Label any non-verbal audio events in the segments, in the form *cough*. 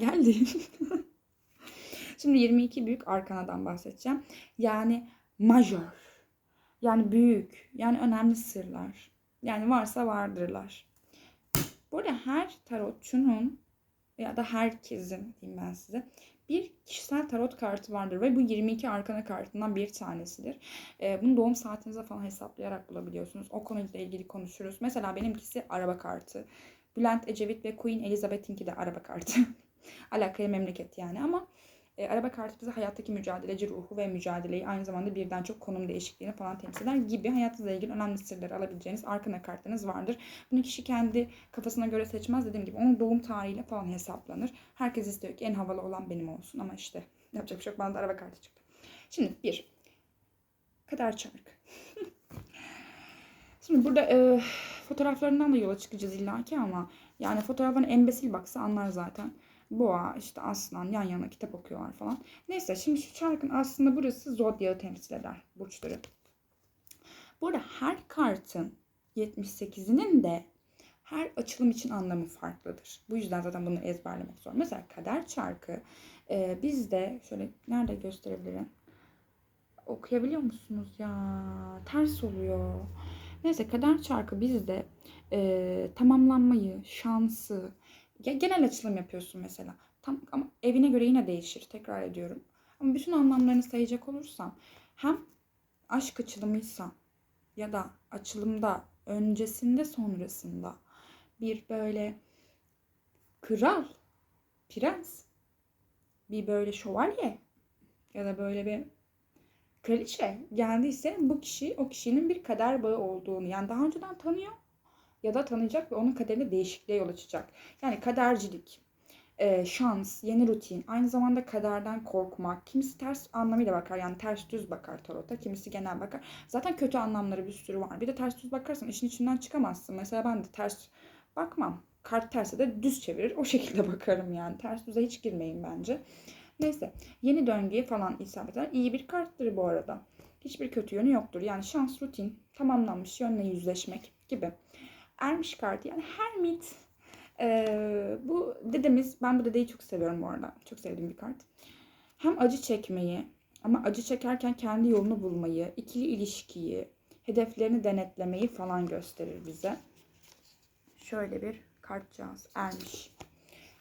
geldi. *laughs* Şimdi 22 büyük arkanadan bahsedeceğim. Yani majör. Yani büyük. Yani önemli sırlar. Yani varsa vardırlar. Bu arada her tarotçunun ya da herkesin diyeyim ben size bir kişisel tarot kartı vardır ve bu 22 arkana kartından bir tanesidir. Ee, bunu doğum saatinize falan hesaplayarak bulabiliyorsunuz. O konuyla ilgili konuşuruz. Mesela benimkisi araba kartı. Bülent Ecevit ve Queen Elizabeth'inki de araba kartı. *laughs* Alakaya memleket yani ama e, araba kartı bize hayattaki mücadeleci ruhu ve mücadeleyi aynı zamanda birden çok konum değişikliğini falan temsil eder gibi hayatınızla ilgili önemli sırları alabileceğiniz arkana kartınız vardır. Bunu kişi kendi kafasına göre seçmez dediğim gibi onun doğum tarihiyle falan hesaplanır. Herkes istiyor ki en havalı olan benim olsun ama işte yapacak bir şey yok bana da araba kartı çıktı. Şimdi bir kader çarkı. *laughs* Şimdi burada e, fotoğraflarından da yola çıkacağız illaki ama yani fotoğraflarına embesil baksa anlar zaten. Boğa, işte aslan yan yana kitap okuyorlar falan. Neyse şimdi şu çarkın aslında burası zodyağı temsil eder burçları. Burada her kartın 78'inin de her açılım için anlamı farklıdır. Bu yüzden zaten bunu ezberlemek zor. Mesela kader çarkı e, bizde şöyle nerede gösterebilirim? Okuyabiliyor musunuz ya? Ters oluyor. Neyse kader çarkı bizde e, tamamlanmayı, şansı, ya genel açılım yapıyorsun mesela. Tam ama evine göre yine değişir. Tekrar ediyorum. Ama bütün anlamlarını sayacak olursam hem aşk açılımıysa ya da açılımda öncesinde sonrasında bir böyle kral, prens, bir böyle şövalye ya da böyle bir kraliçe geldiyse bu kişi o kişinin bir kader bağı olduğunu yani daha önceden tanıyor ya da tanıyacak ve onun kaderine değişikliğe yol açacak. Yani kadercilik, e, şans, yeni rutin, aynı zamanda kaderden korkmak. Kimisi ters anlamıyla bakar yani ters düz bakar tarota, kimisi genel bakar. Zaten kötü anlamları bir sürü var. Bir de ters düz bakarsan işin içinden çıkamazsın. Mesela ben de ters bakmam. Kart terse de düz çevirir. O şekilde *laughs* bakarım yani. Ters düze hiç girmeyin bence. Neyse. Yeni döngüye falan isabet eder. İyi bir karttır bu arada. Hiçbir kötü yönü yoktur. Yani şans, rutin, tamamlanmış yönle yüzleşmek gibi. Ermiş kartı yani Hermit. Ee, bu dedemiz, ben bu dedeyi çok seviyorum bu arada. Çok sevdiğim bir kart. Hem acı çekmeyi ama acı çekerken kendi yolunu bulmayı, ikili ilişkiyi, hedeflerini denetlemeyi falan gösterir bize. Şöyle bir kartcağız ermiş.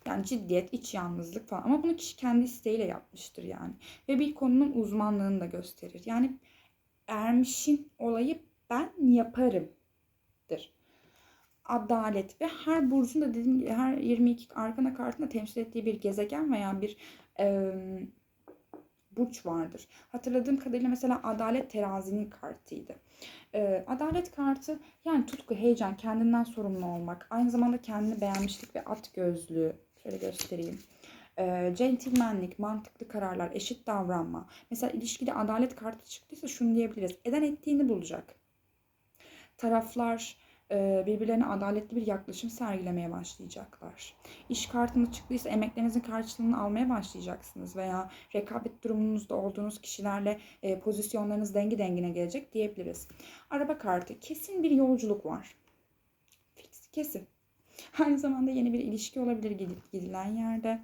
Yani ciddiyet, iç yalnızlık falan. Ama bunu kişi kendi isteğiyle yapmıştır yani. Ve bir konunun uzmanlığını da gösterir. Yani ermişin olayı ben yaparımdır adalet ve her burcun da dediğim gibi her 22 arkana kartında temsil ettiği bir gezegen veya bir e, burç vardır. Hatırladığım kadarıyla mesela adalet terazinin kartıydı. E, adalet kartı yani tutku, heyecan, kendinden sorumlu olmak, aynı zamanda kendini beğenmişlik ve at gözlüğü. Şöyle göstereyim. E, centilmenlik, mantıklı kararlar, eşit davranma. Mesela ilişkide adalet kartı çıktıysa şunu diyebiliriz. Eden ettiğini bulacak. Taraflar birbirlerine adaletli bir yaklaşım sergilemeye başlayacaklar. İş kartınız çıktıysa emeklerinizin karşılığını almaya başlayacaksınız veya rekabet durumunuzda olduğunuz kişilerle pozisyonlarınız dengi dengine gelecek diyebiliriz. Araba kartı kesin bir yolculuk var. Fix, kesin. *laughs* Aynı zamanda yeni bir ilişki olabilir gidip gidilen yerde.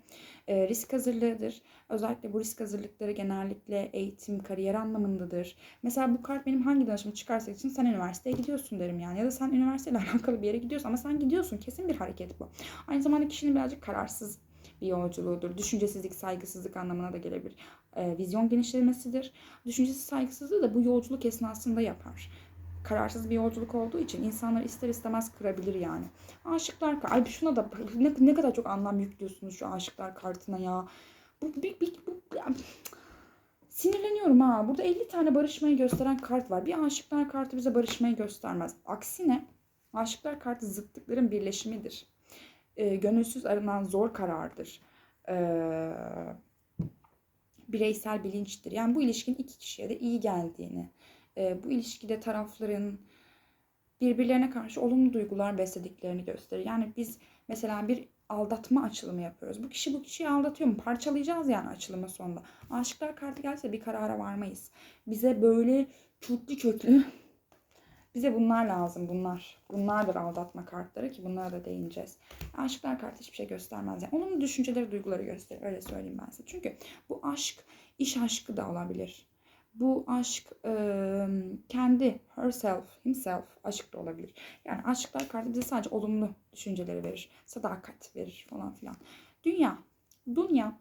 E, risk hazırlığıdır. Özellikle bu risk hazırlıkları genellikle eğitim, kariyer anlamındadır. Mesela bu kart benim hangi danışımı çıkarsa için sen üniversiteye gidiyorsun derim yani. Ya da sen üniversiteyle *laughs* alakalı bir yere gidiyorsun ama sen gidiyorsun. Kesin bir hareket bu. Aynı zamanda kişinin birazcık kararsız bir yolculuğudur. Düşüncesizlik, saygısızlık anlamına da gelebilir. E, vizyon genişlemesidir. Düşüncesiz saygısızlığı da bu yolculuk esnasında yapar kararsız bir yolculuk olduğu için insanlar ister istemez kırabilir yani. Aşıklar ay şuna da ne, ne kadar çok anlam yüklüyorsunuz şu aşıklar kartına ya. Bu bir, bir, bu, yani, sinirleniyorum ha. Burada 50 tane barışmayı gösteren kart var. Bir aşıklar kartı bize barışmayı göstermez. Aksine aşıklar kartı zıtlıkların birleşimidir. E, gönülsüz arınan zor karardır. E, bireysel bilinçtir. Yani bu ilişkinin iki kişiye de iyi geldiğini, e, bu ilişkide tarafların birbirlerine karşı olumlu duygular beslediklerini gösterir. Yani biz mesela bir aldatma açılımı yapıyoruz. Bu kişi bu kişiyi aldatıyor mu? Parçalayacağız yani açılımın sonunda. Aşıklar kartı gelse bir karara varmayız. Bize böyle çutlu köklü Bize bunlar lazım bunlar. Bunlardır aldatma kartları ki bunlara da değineceğiz. Aşklar kartı hiçbir şey göstermez. Yani onun düşünceleri, duyguları gösterir. Öyle söyleyeyim ben size. Çünkü bu aşk iş aşkı da olabilir. Bu aşk e, kendi herself, himself aşk da olabilir. Yani aşklar kartı bize sadece olumlu düşünceleri verir. Sadakat verir falan filan. Dünya. Dünya.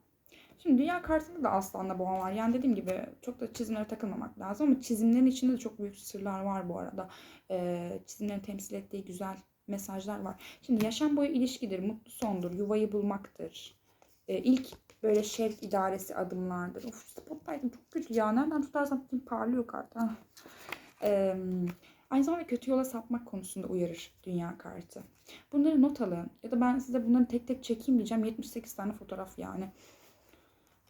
Şimdi dünya kartında da aslanla boğa var. Yani dediğim gibi çok da çizimlere takılmamak lazım ama çizimlerin içinde de çok büyük sırlar var bu arada. Ee, çizimlerin temsil ettiği güzel mesajlar var. Şimdi yaşam boyu ilişkidir, mutlu sondur, yuvayı bulmaktır. Ee, ilk böyle şevk idaresi adımlardır. Of spotlight'ım çok kötü ya. Nereden tutarsam tutayım parlıyor kart. ha. Ee, aynı zamanda kötü yola sapmak konusunda uyarır dünya kartı. Bunları not alın. Ya da ben size bunları tek tek çekeyim diyeceğim. 78 tane fotoğraf yani.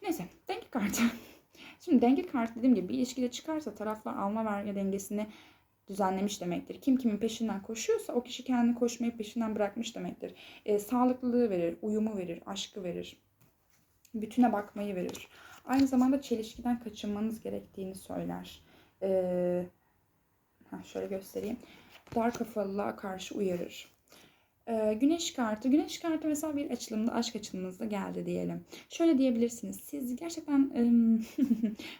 Neyse denge kartı. *laughs* Şimdi denge kartı dediğim gibi bir ilişkide çıkarsa taraflar alma verme dengesini düzenlemiş demektir. Kim kimin peşinden koşuyorsa o kişi kendini koşmayı peşinden bırakmış demektir. E, sağlıklılığı verir, uyumu verir, aşkı verir. Bütüne bakmayı verir. Aynı zamanda çelişkiden kaçınmanız gerektiğini söyler. E, heh, şöyle göstereyim. Dar kafalılığa karşı uyarır. Ee, güneş kartı. Güneş kartı mesela bir açılımda, aşk açılımınızda geldi diyelim. Şöyle diyebilirsiniz. Siz gerçekten *laughs*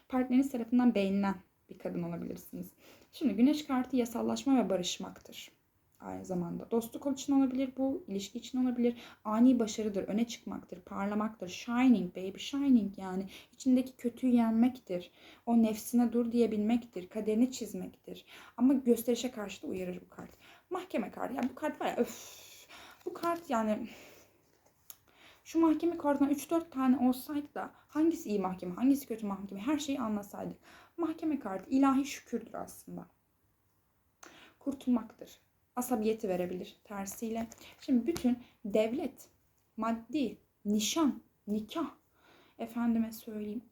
partneriniz tarafından beğenilen bir kadın olabilirsiniz. Şimdi güneş kartı yasallaşma ve barışmaktır. Aynı zamanda dostluk için olabilir bu, ilişki için olabilir. Ani başarıdır, öne çıkmaktır, parlamaktır. Shining baby, shining yani içindeki kötüyü yenmektir. O nefsine dur diyebilmektir, kaderini çizmektir. Ama gösterişe karşı da uyarır bu kart. Mahkeme kartı. Ya bu kart var ya öf. Bu kart yani şu mahkeme kartından 3-4 tane olsaydı da hangisi iyi mahkeme, hangisi kötü mahkeme her şeyi anlasaydık. Mahkeme kartı ilahi şükürdür aslında. Kurtulmaktır. Asabiyeti verebilir tersiyle. Şimdi bütün devlet, maddi, nişan, nikah, efendime söyleyeyim.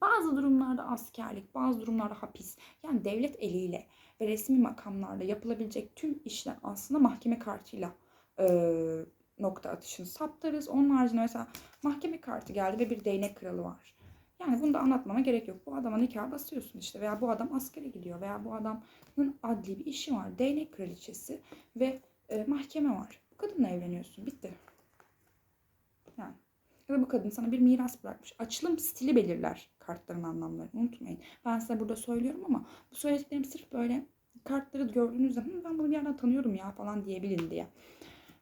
Bazı durumlarda askerlik, bazı durumlarda hapis. Yani devlet eliyle ve resmi makamlarla yapılabilecek tüm işler aslında mahkeme kartıyla e, nokta atışını saptarız. Onun haricinde mesela mahkeme kartı geldi ve bir değnek kralı var. Yani bunu da anlatmama gerek yok. Bu adama nikah basıyorsun işte veya bu adam askere gidiyor veya bu adamın adli bir işi var. Değnek kraliçesi ve e, mahkeme var. Bu kadınla evleniyorsun. Bitti. Yani ya da bu kadın sana bir miras bırakmış. Açılım stili belirler kartların anlamlarını. Unutmayın. Ben size burada söylüyorum ama bu söylediklerim sırf böyle kartları gördüğünüzde "Hı, ben bunu bir yerden tanıyorum ya falan diyebilin diye.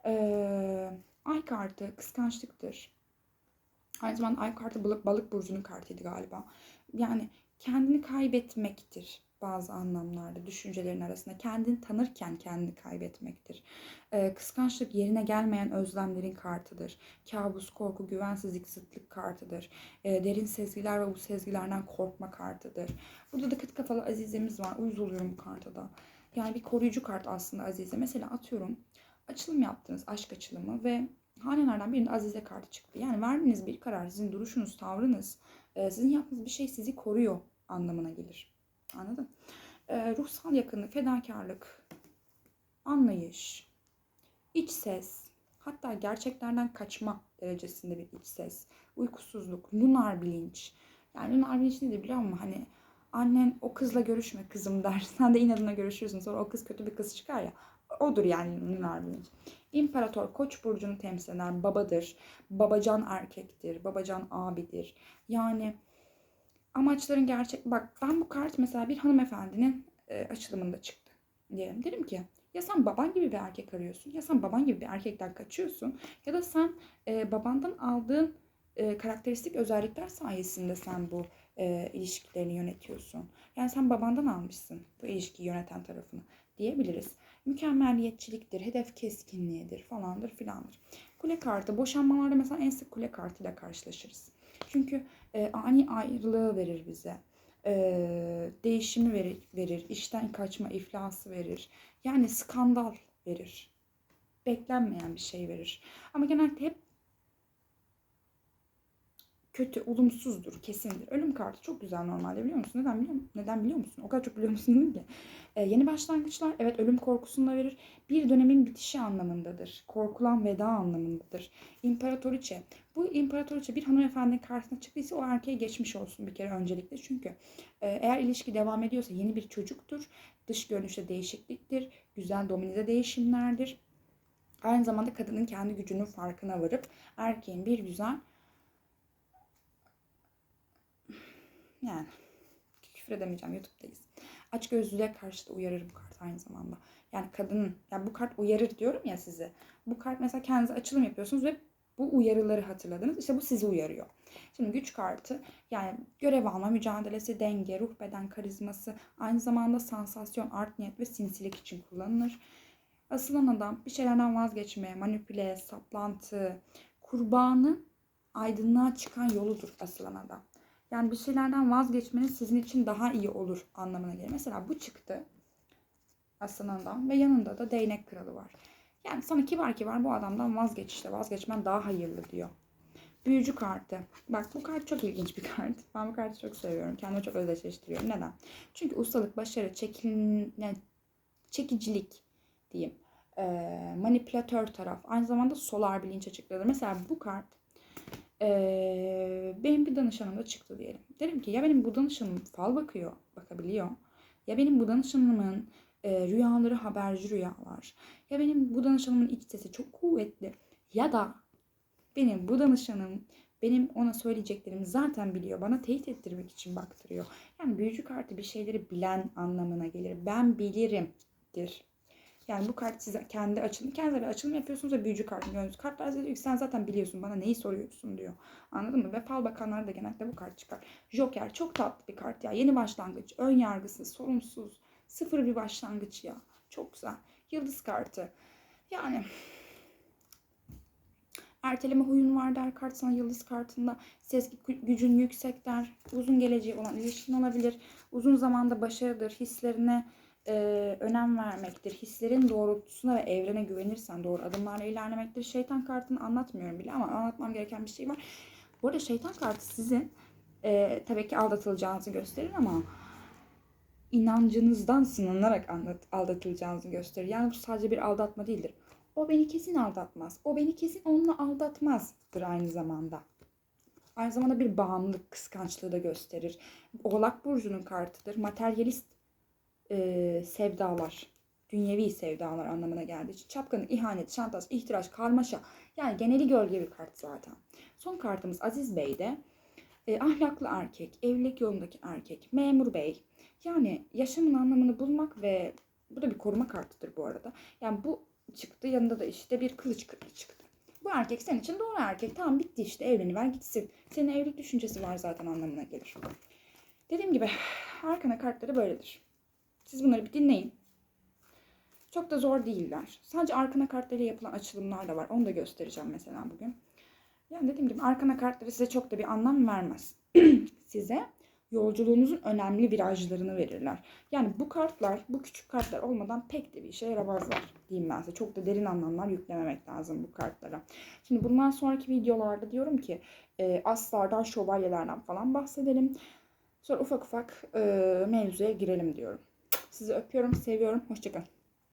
Ee, ay kartı kıskançlıktır. Aynı zamanda ay kartı balık, balık burcunun kartıydı galiba. Yani kendini kaybetmektir bazı anlamlarda düşüncelerin arasında. Kendini tanırken kendini kaybetmektir. Ee, kıskançlık yerine gelmeyen özlemlerin kartıdır. Kabus, korku, güvensizlik, zıtlık kartıdır. Ee, derin sezgiler ve bu sezgilerden korkma kartıdır. Burada da kıt kafalı Azize'miz var. Uyuz oluyorum bu karta da. Yani bir koruyucu kart aslında Azize. Mesela atıyorum açılım yaptınız, aşk açılımı ve hanelerden birinde Azize kartı çıktı. Yani verdiğiniz bir karar, sizin duruşunuz, tavrınız, e, sizin yaptığınız bir şey sizi koruyor anlamına gelir. Anladın? E, ruhsal yakınlık, fedakarlık, anlayış, iç ses, hatta gerçeklerden kaçma derecesinde bir iç ses, uykusuzluk, lunar bilinç. Yani lunar bilinç nedir biliyor musun? Hani annen o kızla görüşme kızım der. *laughs* Sen de inadına görüşürsün. Sonra o kız kötü bir kız çıkar ya. Odur yani lunar bilinç. İmparator Koç burcunu temsil eden babadır. Babacan erkektir. Babacan abidir. Yani amaçların gerçek... Bak ben bu kart mesela bir hanımefendinin e, açılımında çıktı. Diyelim. Derim ki ya sen baban gibi bir erkek arıyorsun ya sen baban gibi bir erkekten kaçıyorsun ya da sen e, babandan aldığın e, karakteristik özellikler sayesinde sen bu e, ilişkilerini yönetiyorsun. Yani sen babandan almışsın bu ilişkiyi yöneten tarafını diyebiliriz. Mükemmelliyetçiliktir, hedef keskinliğidir falandır filandır. Kule kartı, boşanmalarda mesela en sık kule kartıyla karşılaşırız. Çünkü e, ani ayrılığı verir bize. E, değişimi verir, verir, işten kaçma, iflası verir. Yani skandal verir. Beklenmeyen bir şey verir. Ama genelde hep kötü, olumsuzdur, kesindir. Ölüm kartı çok güzel normalde biliyor musun? Neden biliyor musun? Neden biliyor musun? O kadar çok biliyor musun değil ki. Ee, yeni başlangıçlar evet ölüm korkusunu da verir. Bir dönemin bitişi anlamındadır. Korkulan veda anlamındadır. İmparatoriçe. Bu imparatoriçe bir hanımefendinin karşısına çıktıysa o erkeğe geçmiş olsun bir kere öncelikle. Çünkü e, eğer ilişki devam ediyorsa yeni bir çocuktur. Dış görünüşte değişikliktir. Güzel dominize değişimlerdir. Aynı zamanda kadının kendi gücünün farkına varıp erkeğin bir güzel yani küfür edemeyeceğim YouTube'dayız. Aç gözlülüğe karşı da uyarır bu kart aynı zamanda. Yani kadının, yani bu kart uyarır diyorum ya size. Bu kart mesela kendinize açılım yapıyorsunuz ve bu uyarıları hatırladınız. İşte bu sizi uyarıyor. Şimdi güç kartı yani görev alma mücadelesi, denge, ruh beden karizması, aynı zamanda sansasyon, art niyet ve sinsilik için kullanılır. Asılan adam bir şeylerden vazgeçmeye, manipüle, saplantı, kurbanı aydınlığa çıkan yoludur asılan adam. Yani bir şeylerden vazgeçmeniz sizin için daha iyi olur anlamına gelir. Mesela bu çıktı asılan adam ve yanında da değnek kralı var. Yani sana kibar kibar bu adamdan vazgeç işte vazgeçmen daha hayırlı diyor. Büyücü kartı. Bak bu kart çok ilginç bir kart. Ben bu kartı çok seviyorum. Kendime çok özdeşleştiriyorum. Neden? Çünkü ustalık, başarı, çekin, yani çekicilik diyeyim. Ee, manipülatör taraf. Aynı zamanda solar bilinç açıkladır. Mesela bu kart ee, benim bir danışanım da çıktı diyelim. Derim ki ya benim bu danışanım fal bakıyor, bakabiliyor. Ya benim bu danışanımın e, rüyaları haberci rüyalar. Ya benim bu danışanımın iç sesi çok kuvvetli. Ya da benim bu danışanım benim ona söyleyeceklerimi zaten biliyor. Bana teyit ettirmek için baktırıyor. Yani büyücü kartı bir şeyleri bilen anlamına gelir. Ben bilirimdir. Yani bu kart size kendi açılım, kendinize bir açılım yapıyorsunuz ve büyücü kartını görüyorsunuz. Kartlar size sen zaten biliyorsun bana neyi soruyorsun diyor. Anladın mı? Ve fal bakanlar da genellikle bu kart çıkar. Joker çok tatlı bir kart ya. Yeni başlangıç, ön yargısız, sorumsuz, sıfır bir başlangıç ya. Çok güzel. Yıldız kartı. Yani erteleme huyun var der kart sana yıldız kartında. Gü- gücün yüksek der. Uzun geleceği olan ilişkin olabilir. Uzun zamanda başarıdır. Hislerine e, önem vermektir. Hislerin doğrultusuna ve evrene güvenirsen doğru adımlarla ilerlemektir. Şeytan kartını anlatmıyorum bile ama anlatmam gereken bir şey var. Bu arada şeytan kartı sizin e, tabii ki aldatılacağınızı gösterir ama inancınızdan sınanarak anlat, aldatılacağınızı gösterir. Yani bu sadece bir aldatma değildir. O beni kesin aldatmaz. O beni kesin onunla aldatmazdır aynı zamanda. Aynı zamanda bir bağımlılık kıskançlığı da gösterir. Oğlak burcunun kartıdır. Materyalist e, sevdalar, dünyevi sevdalar anlamına geldiği için çapkınlık, ihanet, şantaj, ihtiras, karmaşa yani geneli gölge bir kart zaten. Son kartımız Aziz Bey'de e, ahlaklı erkek, evlilik yolundaki erkek, memur bey. Yani yaşamın anlamını bulmak ve bu da bir koruma kartıdır bu arada. Yani bu çıktı yanında da işte bir kılıç çıktı. Bu erkek senin için doğru erkek. Tamam bitti işte evleniver gitsin. Senin evlilik düşüncesi var zaten anlamına gelir. Dediğim gibi *sighs* arkana kartları böyledir. Siz bunları bir dinleyin. Çok da zor değiller. Sadece arkana kartlarıyla yapılan açılımlar da var. Onu da göstereceğim mesela bugün. Yani dediğim gibi arkana kartları size çok da bir anlam vermez. *clears throat* size yolculuğunuzun önemli virajlarını verirler. Yani bu kartlar, bu küçük kartlar olmadan pek de bir işe yaramazlar diyeyim ben size. Çok da derin anlamlar yüklememek lazım bu kartlara. Şimdi bundan sonraki videolarda diyorum ki e, aslardan, şövalyelerden falan bahsedelim. Sonra ufak ufak e, mevzuya girelim diyorum. Sizi öpüyorum, seviyorum. Hoşçakalın.